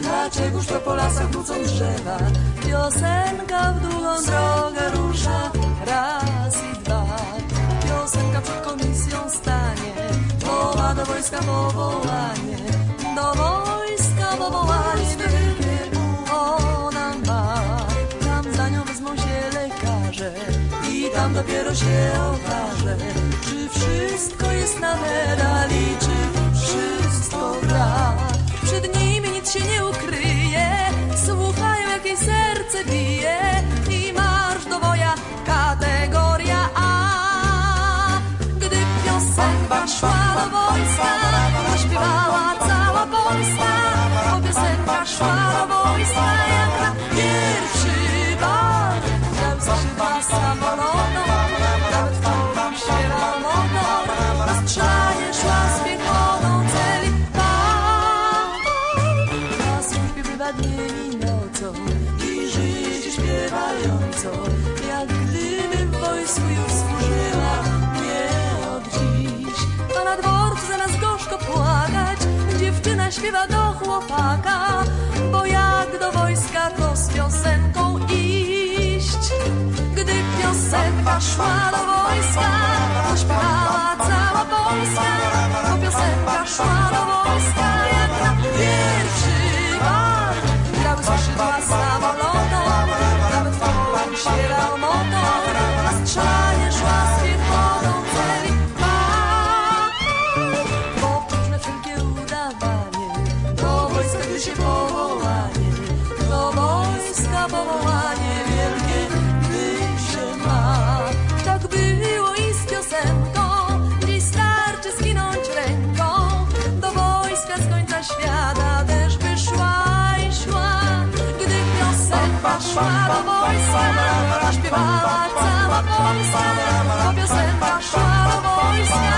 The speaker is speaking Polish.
Dlaczegoż to po lasach wrócą drzewa? Piosenka w długą drogę rusza raz i dwa. Piosenka przed komisją stanie, woła do wojska powołanie. Do wojska powołanie wielkie ona ma. Tam za nią wezmą się lekarze i tam dopiero się okaże, czy wszystko jest na medali, śpiewająco, jak gdyby w wojsku już służyła nie od dziś. A na dworcu zamiast gorzko płakać, dziewczyna śpiewa do chłopaka, bo jak do wojska to z piosenką iść. Gdy piosenka szła do wojska, do gdy się powołanie, do wojska powołanie wielkie gdy się ma. Tak było i z piosenką, dziś starczy skinąć ręką, do wojska z końca świata też by szła i szła. Gdy piosenka szła do wojska, śpiewała cała Polska, bo piosenka szła do wojska